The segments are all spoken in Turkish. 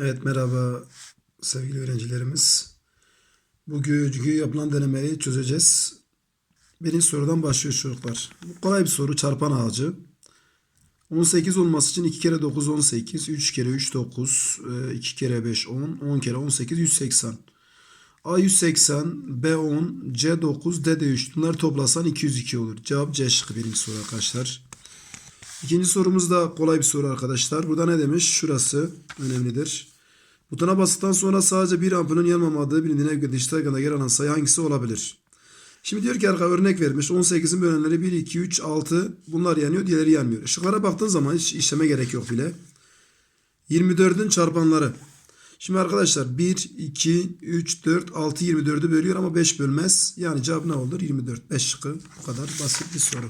Evet merhaba sevgili öğrencilerimiz. Bugün yapılan denemeyi çözeceğiz. Birinci sorudan başlıyor çocuklar. Bu kolay bir soru çarpan ağacı. 18 olması için 2 kere 9 18, 3 kere 3 9, 2 kere 5 10, 10 kere 18 180. A 180, B 10, C 9, D de 3. Bunları toplasan 202 olur. Cevap C şıkkı birinci soru arkadaşlar. İkinci sorumuz da kolay bir soru arkadaşlar. Burada ne demiş? Şurası önemlidir. Butona bastıktan sonra sadece bir ampulün yanmamadığı bilindiğine göre dijital ekranda yer alan sayı hangisi olabilir? Şimdi diyor ki arka örnek vermiş. 18'in bölenleri 1, 2, 3, 6 bunlar yanıyor diğerleri yanmıyor. Işıklara baktığın zaman hiç işleme gerek yok bile. 24'ün çarpanları. Şimdi arkadaşlar 1, 2, 3, 4, 6, 24'ü bölüyor ama 5 bölmez. Yani cevap ne olur? 24. 5 şıkkı. Bu kadar basit bir soru.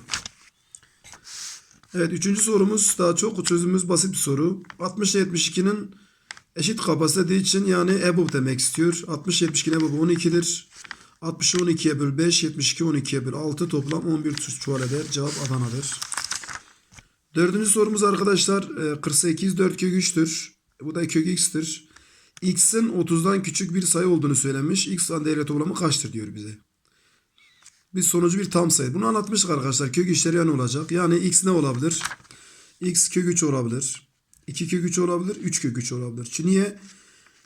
Evet üçüncü sorumuz daha çok çözümümüz basit bir soru. 60 ile 72'nin eşit kapasite dediği için yani EBOB demek istiyor. 60 72'nin EBOB 12'dir. 60'ı 12'ye böl 5, 72 12'ye böl 6 toplam 11 çuval eder. Cevap Adana'dır. Dördüncü sorumuz arkadaşlar e, 48 4 kök 3'tür. Bu da kök x'tir. x'in 30'dan küçük bir sayı olduğunu söylemiş. x değerle toplamı kaçtır diyor bize. Biz sonucu bir tam sayı. Bunu anlatmıştık arkadaşlar. Kök işleri yani olacak. Yani x ne olabilir? x kök 3 olabilir. 2 kök 3 olabilir. 3 kök 3 olabilir. Çünkü niye?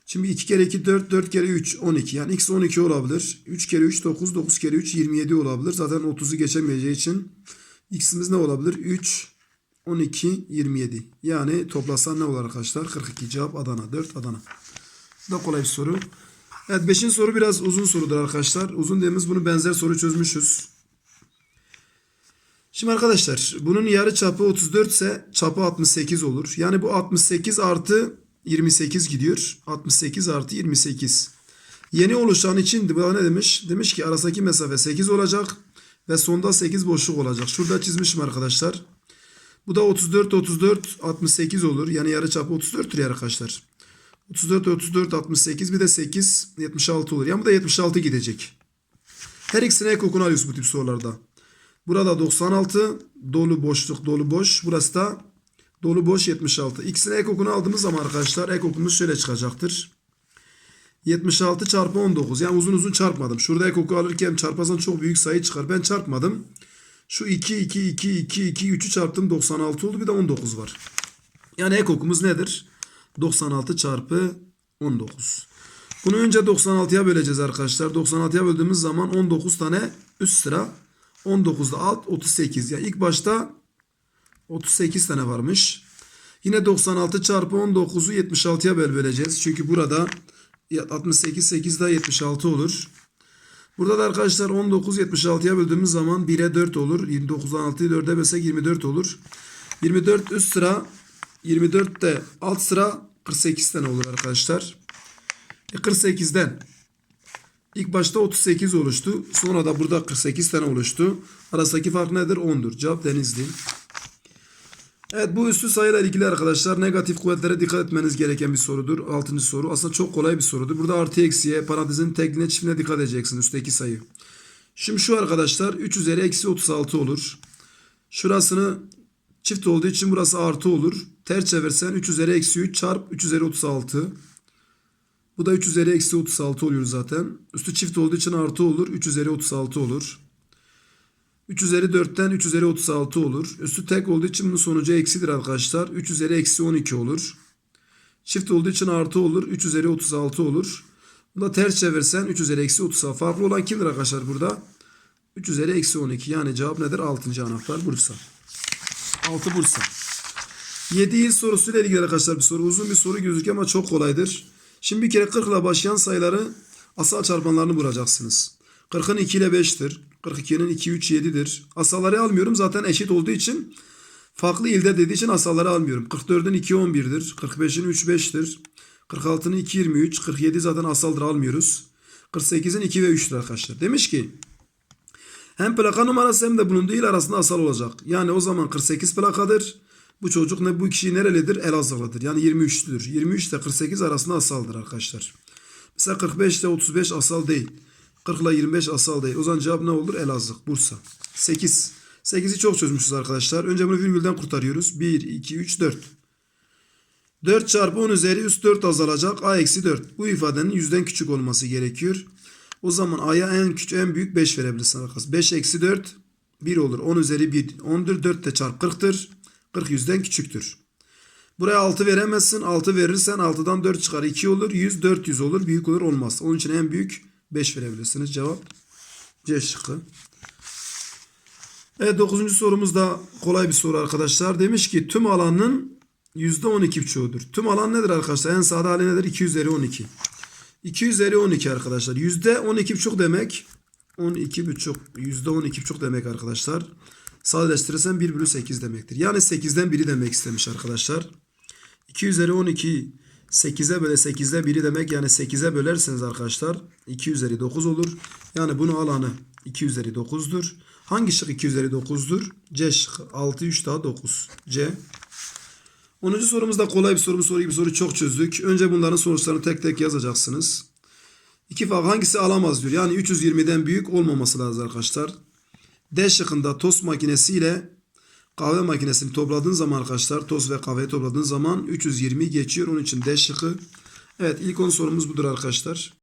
Şimdi 2 kere 2 4, 4 kere 3 12. Yani x 12 olabilir. 3 kere 3 9, 9 kere 3 27 olabilir. Zaten 30'u geçemeyeceği için x'imiz ne olabilir? 3, 12, 27. Yani toplasan ne olur arkadaşlar? 42 cevap Adana. 4 Adana. Bu da kolay bir soru. Evet 5. soru biraz uzun sorudur arkadaşlar. Uzun dediğimiz bunu benzer soru çözmüşüz. Şimdi arkadaşlar bunun yarı çapı 34 ise çapı 68 olur. Yani bu 68 artı 28 gidiyor. 68 artı 28. Yeni oluşan için bu ne demiş? Demiş ki arasındaki mesafe 8 olacak ve sonda 8 boşluk olacak. Şurada çizmişim arkadaşlar. Bu da 34 34 68 olur. Yani yarı çapı 34'tür arkadaşlar. 34 34 68 bir de 8 76 olur. Yani bu da 76 gidecek. Her ikisine ek okunu alıyoruz bu tip sorularda. Burada 96 dolu boşluk dolu boş. Burası da dolu boş 76. İkisine ek okunu aldığımız zaman arkadaşlar ek okumuz şöyle çıkacaktır. 76 çarpı 19. Yani uzun uzun çarpmadım. Şurada ek oku alırken çarpazan çok büyük sayı çıkar. Ben çarpmadım. Şu 2 2 2 2 2 3'ü çarptım 96 oldu. Bir de 19 var. Yani ek okumuz nedir? 96 çarpı 19. Bunu önce 96'ya böleceğiz arkadaşlar. 96'ya böldüğümüz zaman 19 tane üst sıra. 19'da alt 38. Yani ilk başta 38 tane varmış. Yine 96 çarpı 19'u 76'ya böl böleceğiz. Çünkü burada 68 8 daha 76 olur. Burada da arkadaşlar 19 76'ya böldüğümüz zaman 1'e 4 olur. 29'dan 6'yı 4'e bölsek 24 olur. 24 üst sıra 24 de alt sıra 48 tane olur arkadaşlar. E 48'den ilk başta 38 oluştu. Sonra da burada 48 tane oluştu. Arasındaki fark nedir? 10'dur. Cevap Denizli. Evet bu üstü sayıyla ilgili arkadaşlar negatif kuvvetlere dikkat etmeniz gereken bir sorudur. 6. soru. Aslında çok kolay bir sorudur. Burada artı eksiye parantezin tekline çiftine dikkat edeceksin üstteki sayı. Şimdi şu arkadaşlar 3 üzeri eksi 36 olur. Şurasını çift olduğu için burası artı olur. Ters çevirsen 3 üzeri eksi 3 çarp 3 üzeri 36. Bu da 3 üzeri eksi 36 oluyor zaten. Üstü çift olduğu için artı olur. 3 üzeri 36 olur. 3 üzeri 4'ten 3 üzeri 36 olur. Üstü tek olduğu için bunun sonucu eksidir arkadaşlar. 3 üzeri eksi 12 olur. Çift olduğu için artı olur. 3 üzeri 36 olur. Bunu da ters çevirsen 3 üzeri eksi 36. Farklı olan kimdir arkadaşlar burada? 3 üzeri eksi 12. Yani cevap nedir? 6. anahtar Bursa. 6 Bursa. 7 il sorusuyla ilgili arkadaşlar bir soru. Uzun bir soru gözüküyor ama çok kolaydır. Şimdi bir kere 40 ile başlayan sayıları asal çarpanlarını bulacaksınız. 40'ın 2 ile 5'tir. 42'nin 2, 3, 7'dir. Asalları almıyorum. Zaten eşit olduğu için farklı ilde dediği için asalları almıyorum. 44'ün 2, 11'dir. 45'in 3, 5'tir. 46'nın 2, 23. 47 zaten asaldır almıyoruz. 48'in 2 ve 3'tür arkadaşlar. Demiş ki hem plaka numarası hem de bulunduğu il arasında asal olacak. Yani o zaman 48 plakadır. Bu çocuk ne bu kişi nerelidir? Elazığlıdır. Yani 23'tür. 23 ile 48 arasında asaldır arkadaşlar. Mesela 45 ile 35 asal değil. 40 ile 25 asal değil. O zaman cevap ne olur? Elazığ, Bursa. 8. 8'i çok çözmüşüz arkadaşlar. Önce bunu virgülden kurtarıyoruz. 1, 2, 3, 4. 4 çarpı 10 üzeri üst 4 azalacak. A eksi 4. Bu ifadenin yüzden küçük olması gerekiyor. O zaman A'ya en küçük en büyük 5 verebilirsin arkadaşlar. 5 eksi 4 1 olur. 10 üzeri 1 10'dur. 4 de çarp 40'tır. 40 yüzden küçüktür. Buraya 6 veremezsin. 6 verirsen 6'dan 4 çıkar. 2 olur. 100 400 olur. Büyük olur olmaz. Onun için en büyük 5 verebilirsiniz. Cevap C şıkkı. Evet 9. sorumuz da kolay bir soru arkadaşlar. Demiş ki tüm alanın %12,5'udur. Tüm alan nedir arkadaşlar? En sade hali nedir? 2 üzeri 12. 2 üzeri 12 arkadaşlar. %12,5 demek 12,5 %12,5 demek arkadaşlar. Sadeleştirirsen 1 bölü 8 demektir. Yani 8'den biri demek istemiş arkadaşlar. 2 üzeri 12 8'e böle 8'de 1'i demek yani 8'e bölerseniz arkadaşlar 2 üzeri 9 olur. Yani bunun alanı 2 üzeri 9'dur. Hangi şık 2 üzeri 9'dur? C şıkkı. 6 3 daha 9. C. 10. sorumuzda kolay bir soru bu soru gibi soru çok çözdük. Önce bunların sonuçlarını tek tek yazacaksınız. İki fark hangisi alamaz diyor. Yani 320'den büyük olmaması lazım arkadaşlar. D şıkkında tost makinesiyle kahve makinesini topladığın zaman arkadaşlar tost ve kahveyi topladığın zaman 320 geçiyor. Onun için D şıkkı. Evet ilk 10 sorumuz budur arkadaşlar.